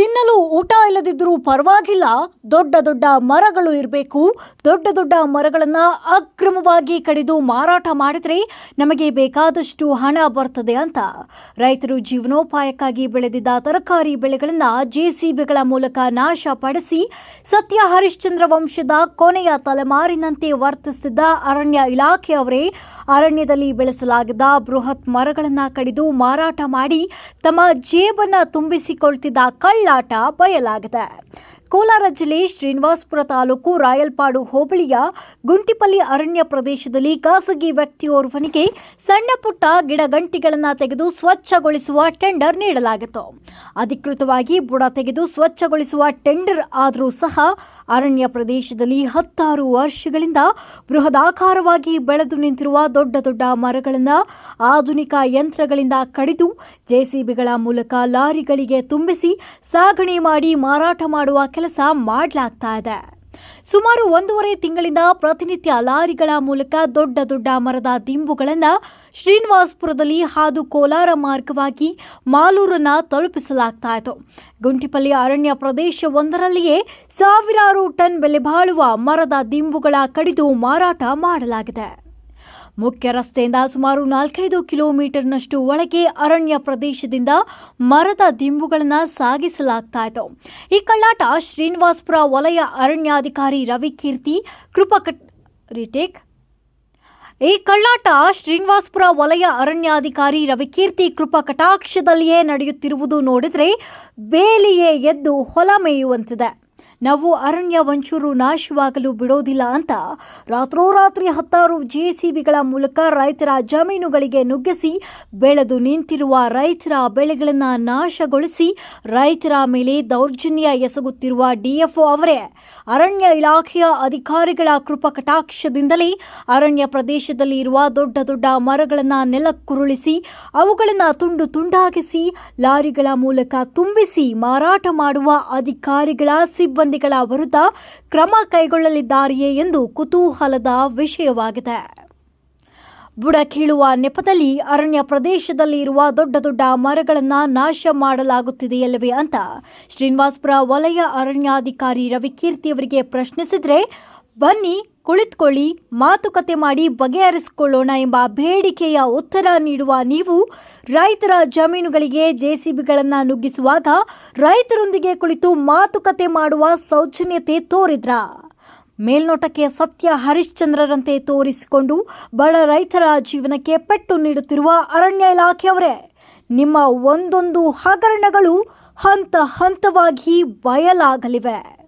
ತಿನ್ನಲು ಊಟ ಇಲ್ಲದಿದ್ದರೂ ಪರವಾಗಿಲ್ಲ. ದೊಡ್ಡ ದೊಡ್ಡ ಮರಗಳು ಇರಬೇಕು. ದೊಡ್ಡ ದೊಡ್ಡ ಮರಗಳನ್ನು ಅಕ್ರಮವಾಗಿ ಕಡಿದು ಮಾರಾಟ ಮಾಡಿದರೆ ನಮಗೆ ಬೇಕಾದಷ್ಟು ಹಣ ಬರ್ತದೆ ಅಂತ. ರೈತರು ಜೀವನೋಪಾಯಕ್ಕಾಗಿ ಬೆಳೆದಿದ್ದ ತರಕಾರಿ ಬೆಳೆಗಳನ್ನು ಜೆಸಿಬಿಗಳ ಮೂಲಕ ನಾಶಪಡಿಸಿ ಸತ್ಯ ಹರಿಶ್ಚಂದ್ರ ವಂಶದ ಕೊನೆಯ ತಲೆಮಾರಿನಂತೆ ವರ್ತಿಸುತ್ತಿದ್ದ ಅರಣ್ಯ ಇಲಾಖೆಯವರೇ ಅರಣ್ಯದಲ್ಲಿ ಬೆಳೆಸಲಾಗಿದ್ದ ಬೃಹತ್ ಮರಗಳನ್ನು ಕಡಿದು ಮಾರಾಟ ಮಾಡಿ ತಮ್ಮ ಜೇಬನ್ನ ತುಂಬಿಸಿಕೊಳ್ತಿದ್ದ ಕಳ್ಳಾಟ ಬಯಲಾಗಿದೆ. ಕೋಲಾರ ಜಿಲ್ಲೆ ಶ್ರೀನಿವಾಸಪುರ ತಾಲೂಕು ರಾಯಲ್ಪಾಡು ಹೋಬಳಿಯ ಗುಂಟಿಪಲ್ಲಿ ಅರಣ್ಯ ಪ್ರದೇಶದಲ್ಲಿ ಖಾಸಗಿ ವ್ಯಕ್ತಿಯೋರ್ವನಿಗೆ ಸಣ್ಣ ಪುಟ್ಟ ಗಿಡಗಂಟಿಗಳನ್ನು ತೆಗೆದು ಸ್ವಚ್ಛಗೊಳಿಸುವ ಟೆಂಡರ್ ನೀಡಲಾಗಿತ್ತು. ಅಧಿಕೃತವಾಗಿ ಬುಡ ತೆಗೆದು ಸ್ವಚ್ಛಗೊಳಿಸುವ ಟೆಂಡರ್ ಆದರೂ ಸಹ ಅರಣ್ಯ ಪ್ರದೇಶದಲ್ಲಿ ಹತ್ತಾರು ವರ್ಷಗಳಿಂದ ಬೃಹದಾಕಾರವಾಗಿ ಬೆಳೆದು ನಿಂತಿರುವ ದೊಡ್ಡ ದೊಡ್ಡ ಮರಗಳನ್ನು ಆಧುನಿಕ ಯಂತ್ರಗಳಿಂದ ಕಡಿದು ಜೆಸಿಬಿಗಳ ಮೂಲಕ ಲಾರಿಗಳಿಗೆ ತುಂಬಿಸಿ ಸಾಗಣೆ ಮಾಡಿ ಮಾರಾಟ ಮಾಡುವ ಕೆಲಸ ಮಾಡಲಾಗ್ತಾ ಇದೆ. ಸುಮಾರು ಒಂದೂವರೆ ತಿಂಗಳಿಂದ ಪ್ರತಿನಿತ್ಯ ಲಾರಿಗಳ ಮೂಲಕ ದೊಡ್ಡ ದೊಡ್ಡ ಮರದ ದಿಂಬುಗಳನ್ನು ಶ್ರೀನಿವಾಸಪುರದಲ್ಲಿ ಹಾದು ಕೋಲಾರ ಮಾರ್ಗವಾಗಿ ಮಾಲೂರನ್ನ ತಲುಪಿಸಲಾಗ್ತಾ ಇತ್ತು. ಗುಂಟಿಪಲ್ಲಿ ಅರಣ್ಯ ಪ್ರದೇಶವೊಂದರಲ್ಲಿಯೇ ಸಾವಿರಾರು ಟನ್ ಬೆಲೆ ಬಾಳುವ ಮರದ ದಿಂಬುಗಳ ಕಡಿದು ಮಾರಾಟ ಮಾಡಲಾಗಿದೆ. ಮುಖ್ಯ ರಸ್ತೆಯಿಂದ ಸುಮಾರು ನಾಲ್ಕೈದು ಕಿಲೋಮೀಟರ್ನಷ್ಟು ಒಳಗೆ ಅರಣ್ಯ ಪ್ರದೇಶದಿಂದ ಮರದ ದಿಂಬುಗಳನ್ನು ಸಾಗಿಸಲಾಗ್ತಾ ಇತ್ತು ಈ ಕಳ್ಳಾಟ ಶ್ರೀನಿವಾಸ್ಪುರ ವಲಯ ಅರಣ್ಯಾಧಿಕಾರಿ ರವಿಕೀರ್ತಿ, ಕೃಪಕಟ್ ರಿಟೇಕ್. ಈ ಕಳ್ಳಾಟ ಶ್ರೀನಿವಾಸ್ಪುರ ವಲಯ ಅರಣ್ಯಾಧಿಕಾರಿ ರವಿಕೀರ್ತಿ ಕೃಪ ಕಟಾಕ್ಷದಲ್ಲಿಯೇ ನಡೆಯುತ್ತಿರುವುದು ನೋಡಿದರೆ ಬೇಲಿಯೇ ಎದ್ದು ಹೊಲ ಮೇಯುವಂತಿದೆ. ನಾವು ಅರಣ್ಯ ವಂಚೂರು ನಾಶವಾಗಲು ಬಿಡೋದಿಲ್ಲ ಅಂತ ರಾತ್ರೋರಾತ್ರಿ ಹತ್ತಾರು ಜೆಸಿಬಿಗಳ ಮೂಲಕ ರೈತರ ಜಮೀನುಗಳಿಗೆ ನುಗ್ಗಿಸಿ, ಬೆಳೆದು ನಿಂತಿರುವ ರೈತರ ಬೆಳೆಗಳನ್ನು ನಾಶಗೊಳಿಸಿ ರೈತರ ಮೇಲೆ ದೌರ್ಜನ್ಯ ಎಸಗುತ್ತಿರುವ ಡಿಎಫ್ಒ ಅವರೇ, ಅರಣ್ಯ ಇಲಾಖೆಯ ಅಧಿಕಾರಿಗಳ ಕೃಪಕಟಾಕ್ಷದಿಂದಲೇ ಅರಣ್ಯ ಪ್ರದೇಶದಲ್ಲಿ ಇರುವ ದೊಡ್ಡ ದೊಡ್ಡ ಮರಗಳನ್ನು ನೆಲಕ್ಕುರುಳಿಸಿ, ಅವುಗಳನ್ನು ತುಂಡು ತುಂಡಾಗಿಸಿ, ಲಾರಿಗಳ ಮೂಲಕ ತುಂಬಿಸಿ ಮಾರಾಟ ಮಾಡುವ ಅಧಿಕಾರಿಗಳ ಸಿಬ್ಬಂದಿಗಳ ವಿರುದ್ಧ ಕ್ರಮ ಕೈಗೊಳ್ಳಲಿದ್ದಾರೆಯೇ ಎಂದು ಕುತೂಹಲದ ವಿಷಯವಾಗಿದೆ. ಬುಡಕೀಳುವ ನೆಪದಲ್ಲಿ ಅರಣ್ಯ ಪ್ರದೇಶದಲ್ಲಿ ಇರುವ ದೊಡ್ಡ ದೊಡ್ಡ ಮರಗಳನ್ನು ನಾಶ ಮಾಡಲಾಗುತ್ತಿದೆಯಲ್ಲವೇ ಅಂತ ಶ್ರೀನಿವಾಸಪುರ ವಲಯ ಅರಣ್ಯಾಧಿಕಾರಿ ರವಿಕೀರ್ತಿ ಅವರಿಗೆ ಪ್ರಶ್ನಿಸಿದ್ರೆ ಬನ್ನಿ, ಕುಳಿತುಕೊಳ್ಳಿ, ಮಾತುಕತೆ ಮಾಡಿ ಬಗೆಹರಿಸಿಕೊಳ್ಳೋಣ ಎಂಬ ಬೇಡಿಕೆಯ ಉತ್ತರ ನೀಡುವ ನೀವು ರೈತರ ಜಮೀನುಗಳಿಗೆ ಜೆಸಿಬಿಗಳನ್ನು ನುಗ್ಗಿಸುವಾಗ ರೈತರೊಂದಿಗೆ ಕುಳಿತು ಮಾತುಕತೆ ಮಾಡುವ ಸೌಜನ್ಯತೆ ತೋರಿದ್ರ. ಮೇಲ್ನೋಟಕ್ಕೆ ಸತ್ಯ ಹರಿಶ್ಚಂದ್ರರಂತೆ ತೋರಿಸಿಕೊಂಡು ಬಡ ರೈತರ ಜೀವನಕ್ಕೆ ಪೆಟ್ಟು ನೀಡುತ್ತಿರುವ ಅರಣ್ಯ ಇಲಾಖೆಯವರೇ, ನಿಮ್ಮ ಒಂದೊಂದು ಹಗರಣಗಳು ಹಂತ ಹಂತವಾಗಿ ಬಯಲಾಗಲಿವೆ.